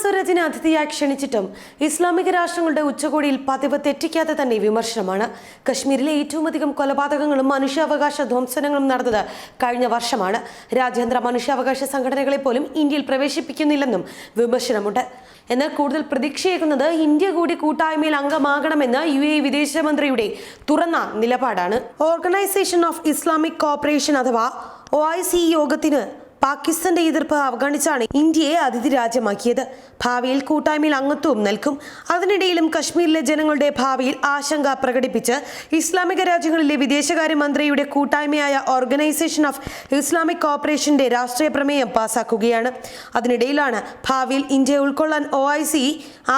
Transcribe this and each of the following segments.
സ്വരാജിനെ അതിഥിയായി ക്ഷണിച്ചിട്ടും ഇസ്ലാമിക രാഷ്ട്രങ്ങളുടെ ഉച്ചകോടിയിൽ പതിവ് തെറ്റിക്കാതെ തന്നെ വിമർശനമാണ്. കശ്മീരിലെ ഏറ്റവും അധികം കൊലപാതകങ്ങളും മനുഷ്യാവകാശ ധ്വംസനങ്ങളും നടന്നത് കഴിഞ്ഞ വർഷമാണ്. രാജ്യാന്തര മനുഷ്യാവകാശ സംഘടനകളെ പോലും ഇന്ത്യയിൽ പ്രവേശിപ്പിക്കുന്നില്ലെന്നും വിമർശനമുണ്ട്. എന്നാൽ കൂടുതൽ പ്രതീക്ഷയേക്കുന്നത് ഇന്ത്യ കൂടി കൂട്ടായ്മയിൽ അംഗമാകണമെന്ന് യു എ വിദേശമന്ത്രിയുടെ തുറന്ന നിലപാടാണ്. ഓർഗനൈസേഷൻ ഓഫ് ഇസ്ലാമിക് കോപ്പറേഷൻ അഥവാ ഒ ഐ സി യോഗത്തിന് പാകിസ്ഥാന്റെ എതിർപ്പ് അവഗണിച്ചാണ് ഇന്ത്യയെ അതിഥി രാജ്യമാക്കിയത്. ഭാവിയിൽ കൂട്ടായ്മയിൽ അംഗത്വവും നൽകും. അതിനിടയിലും കശ്മീരിലെ ജനങ്ങളുടെ ഭാവിയിൽ ആശങ്ക പ്രകടിപ്പിച്ച് ഇസ്ലാമിക രാജ്യങ്ങളിലെ വിദേശകാര്യമന്ത്രിയുടെ കൂട്ടായ്മയായ ഓർഗനൈസേഷൻ ഓഫ് ഇസ്ലാമിക് കോപ്പറേഷന്റെ രാഷ്ട്രീയ പ്രമേയം പാസാക്കുകയാണ്. അതിനിടയിലാണ് ഭാവിയിൽ ഇന്ത്യയെ ഉൾക്കൊള്ളാൻ ഒ ഐ സി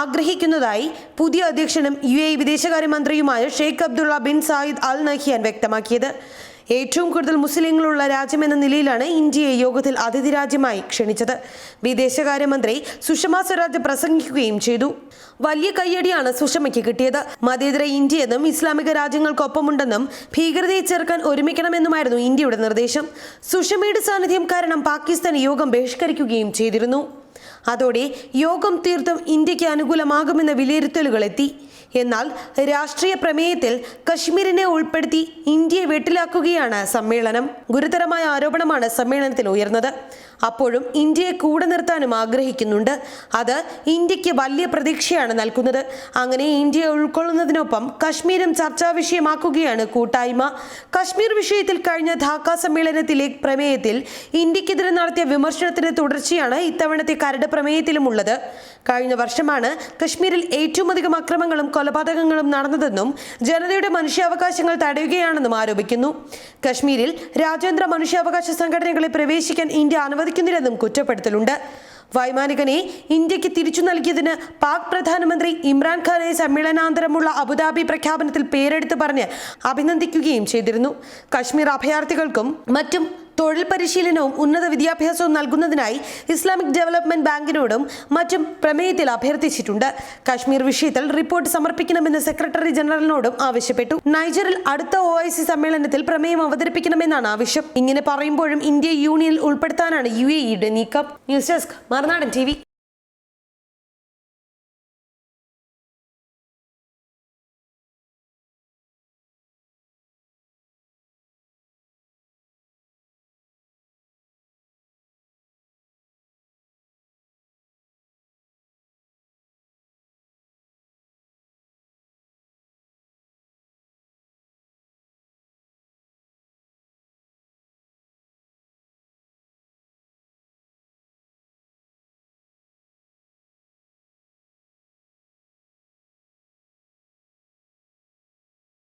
ആഗ്രഹിക്കുന്നതായി പുതിയ അധ്യക്ഷനും U A വിദേശകാര്യമന്ത്രിയുമായ Sheikh Abdullah bin Zayed Al Nahyan വ്യക്തമാക്കിയത്. ഏറ്റവും കൂടുതൽ മുസ്ലിങ്ങളുള്ള രാജ്യമെന്ന നിലയിലാണ് ഇന്ത്യയെ യോഗത്തിൽ അതിഥി രാജ്യമായി ക്ഷണിച്ചത്. വിദേശകാര്യമന്ത്രി സുഷമ സ്വരാജ് പ്രസംഗിക്കുകയും ചെയ്തു. വലിയ കയ്യടിയാണ് സുഷമയ്ക്ക് കിട്ടിയത്. മതേതര ഇന്ത്യയെന്നും ഇസ്ലാമിക രാജ്യങ്ങൾക്കൊപ്പമുണ്ടെന്നും ഭീകരതയെ ചെറുക്കാൻ ഒരുമിക്കണമെന്നുമായിരുന്നു ഇന്ത്യയുടെ നിർദ്ദേശം. സുഷമയുടെ സാന്നിധ്യം കാരണം പാകിസ്ഥാൻ യോഗം ബഹിഷ്കരിക്കുകയും ചെയ്തിരുന്നു. അതോടെ യോഗം തീർത്തും ഇന്ത്യയ്ക്ക് അനുകൂലമാകുമെന്ന വിലയിരുത്തലുകൾ എത്തി എന്നാൽ രാഷ്ട്രീയ പ്രമേയത്തിൽ കശ്മീരിനെ ഉൾപ്പെടുത്തി ഇന്ത്യയെ വെട്ടിലാക്കുകയാണ് സമ്മേളനം. ഗുരുതരമായ ആരോപണമാണ് സമ്മേളനത്തിൽ ഉയർന്നത്. അപ്പോഴും ഇന്ത്യയെ കൂടെ നിർത്താനും ആഗ്രഹിക്കുന്നുണ്ട്. അത് ഇന്ത്യയ്ക്ക് വലിയ പ്രതീക്ഷയാണ് നൽകുന്നത്. അങ്ങനെ ഇന്ത്യയെ ഉൾക്കൊള്ളുന്നതിനൊപ്പം കശ്മീരും ചർച്ചാ വിഷയമാക്കുകയാണ് കൂട്ടായ്മ. കശ്മീർ വിഷയത്തിൽ കഴിഞ്ഞ ധാക്ക സമ്മേളനത്തിലെ പ്രമേയത്തിൽ ഇന്ത്യക്കെതിരെ നടത്തിയ വിമർശനത്തിന്റെ തുടർച്ചയാണ് ഇത്തവണത്തെ കരട് പ്രമേയത്തിലുമുള്ളത്. കഴിഞ്ഞ വർഷമാണ് കശ്മീരിൽ ഏറ്റവും അധികം അക്രമങ്ങളും കൊലപാതകങ്ങളും നടന്നതെന്നും ജനതയുടെ മനുഷ്യാവകാശങ്ങൾ തടയുകയാണെന്നും ആരോപിക്കുന്നു. കശ്മീരിൽ രാജ്യാന്തര മനുഷ്യാവകാശ സംഘടനകളെ പ്രവേശിക്കാൻ ഇന്ത്യ അനുവദിക്കുന്നില്ലെന്നും കുറ്റപ്പെടുത്തലുണ്ട്. വൈമാനികനെ ഇന്ത്യയ്ക്ക് തിരിച്ചു നൽകിയതിന് പാക് പ്രധാനമന്ത്രി ഇമ്രാൻഖാനെ സമ്മേളനാന്തരമുള്ള അബുദാബി പ്രഖ്യാപനത്തിൽ പേരെടുത്ത് പറഞ്ഞ് അഭിനന്ദിക്കുകയും ചെയ്തിരുന്നു. കശ്മീർ അഭയാർത്ഥികൾക്കും മറ്റും തൊഴിൽ പരിശീലനവും ഉന്നത വിദ്യാഭ്യാസവും നൽകുന്നതിനായി ഇസ്ലാമിക് ഡെവലപ്മെന്റ് ബാങ്കിനോടും മറ്റും പ്രമേയത്തിൽ അഭ്യർത്ഥിച്ചിട്ടുണ്ട്. കാശ്മീർ വിഷയത്തിൽ റിപ്പോർട്ട് സമർപ്പിക്കണമെന്ന് സെക്രട്ടറി ജനറലിനോടും ആവശ്യപ്പെട്ടു. നൈജറിൽ അടുത്ത ഒ സമ്മേളനത്തിൽ പ്രമേയം അവതരിപ്പിക്കണമെന്നാണ് ആവശ്യം. ഇങ്ങനെ പറയുമ്പോഴും ഇന്ത്യ യൂണിയനിൽ ഉൾപ്പെടുത്താനാണ് യു എ ഇയുടെ നീക്കം. ന്യൂസ് ഡെസ്ക് മറുനാടൻ ടി